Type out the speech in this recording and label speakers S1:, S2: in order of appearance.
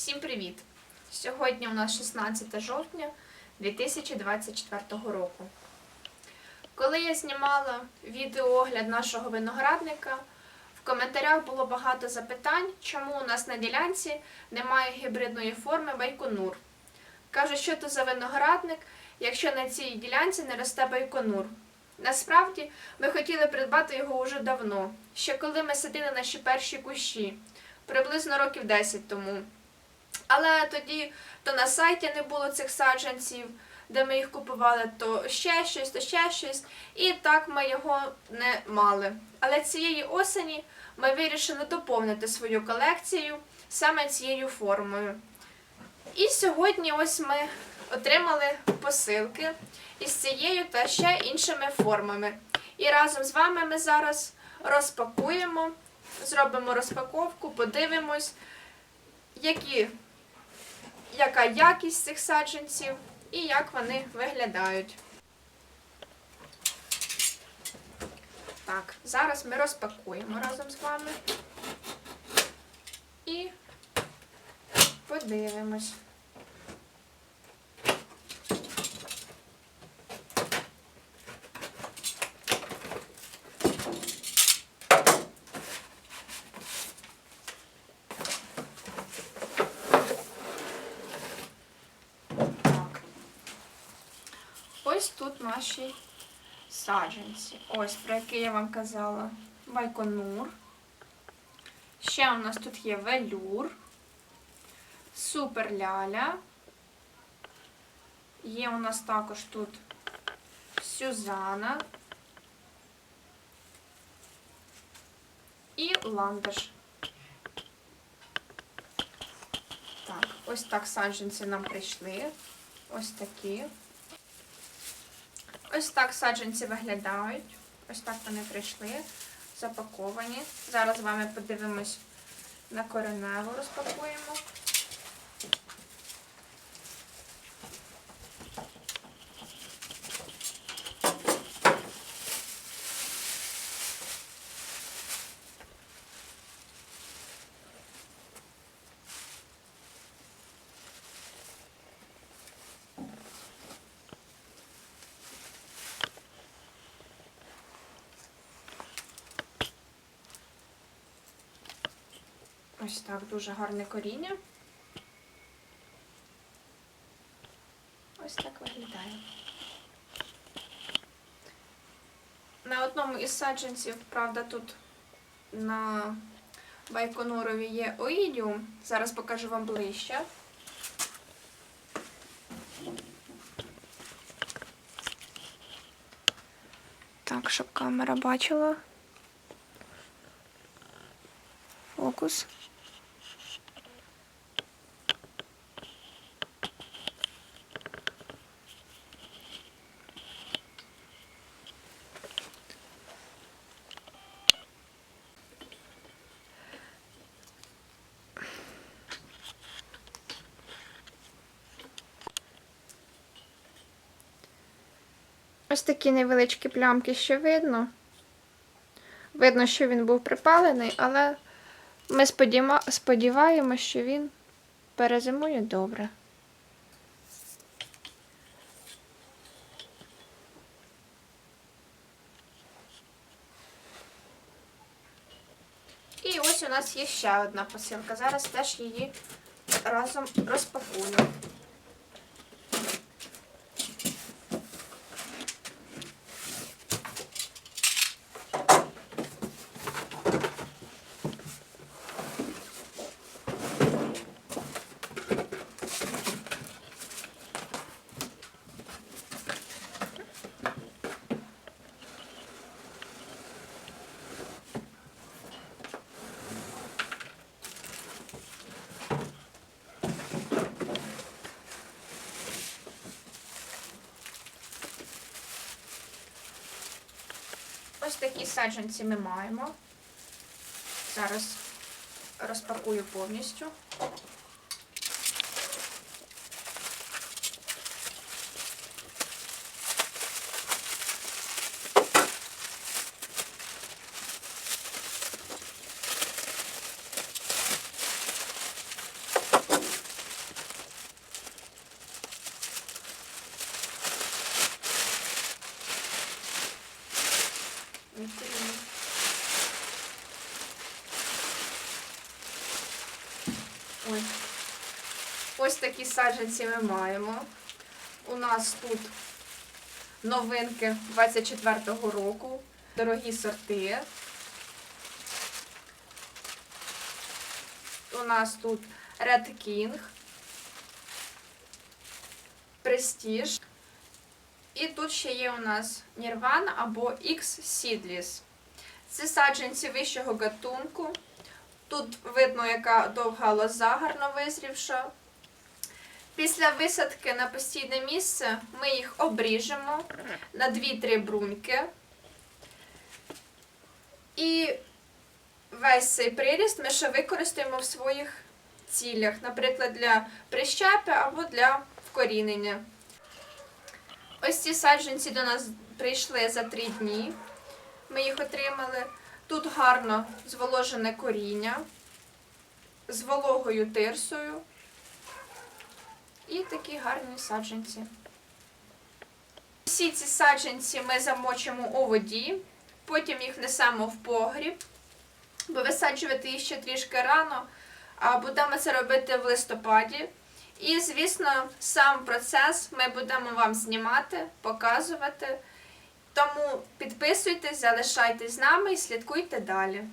S1: Всім привіт! Сьогодні у нас 16 жовтня 2024 року. Коли я знімала відеоогляд нашого виноградника, в коментарях було багато запитань, чому у нас на ділянці немає гібридної форми байконур. Кажуть, що це за виноградник, якщо на цій ділянці не росте байконур. Насправді, ми хотіли придбати його уже давно, ще коли ми садили наші перші кущі, приблизно років 10 тому. Але тоді то на сайті не було цих саджанців, де ми їх купували, то ще щось, то ще щось. І так ми його не мали. Але цієї осені ми вирішили доповнити свою колекцію саме цією формою. І сьогодні ось ми отримали посилки із цією та ще іншими формами. І разом з вами ми зараз розпакуємо, зробимо розпаковку, подивимось, які, яка якість цих саджанців і як вони виглядають. Так, зараз ми розпакуємо разом з вами і подивимось. Тут наші саджанці. Ось про які я вам казала. Байконур. Ще у нас тут є велюр. Супер ляля. Є у нас також тут Сюзана. І ландиш. Так, ось так саджанці нам прийшли. Ось такі. Ось так саджанці виглядають. Ось так вони прийшли, запаковані. Зараз з вами подивимось на кореневу, розпакуємо. Ось так дуже гарне коріння. Ось так виглядає. На одному із саджанців, правда, тут на байконурові є оїдіум. Зараз покажу вам ближче. Так, щоб камера бачила. Фокус. Ось такі невеличкі плямки ще видно. Видно, що він був припалений, але ми сподіваємося, що він перезимує добре. І ось у нас є ще одна посилка. Зараз теж її разом розпакую. Ось такі саджанці ми маємо. Зараз розпакую повністю. Интересно. Ой. Ось такі саджанці ми маємо. У нас тут новинки 24-го року, дорогі сорти. У нас тут Red King, Престіж. І тут ще є у нас Nirvana або X Seedless. Це саджанці вищого гатунку. Тут видно, яка довга лоза гарно визрівша. Після висадки на постійне місце ми їх обріжемо на 2-3 бруньки. І весь цей приріст ми ще використаємо в своїх цілях, наприклад, для прищепи або для вкорінення. Ось ці саджанці до нас прийшли за 3 дні. Ми їх отримали. Тут гарно зволожене коріння з вологою тирсою. І такі гарні саджанці. Всі ці саджанці ми замочимо у воді, потім їх несемо в погріб, бо висаджувати їх ще трішки рано, а будемо це робити в листопаді. І, звісно, сам процес ми будемо вам знімати, показувати. Тому підписуйтесь, залишайтесь з нами і слідкуйте далі.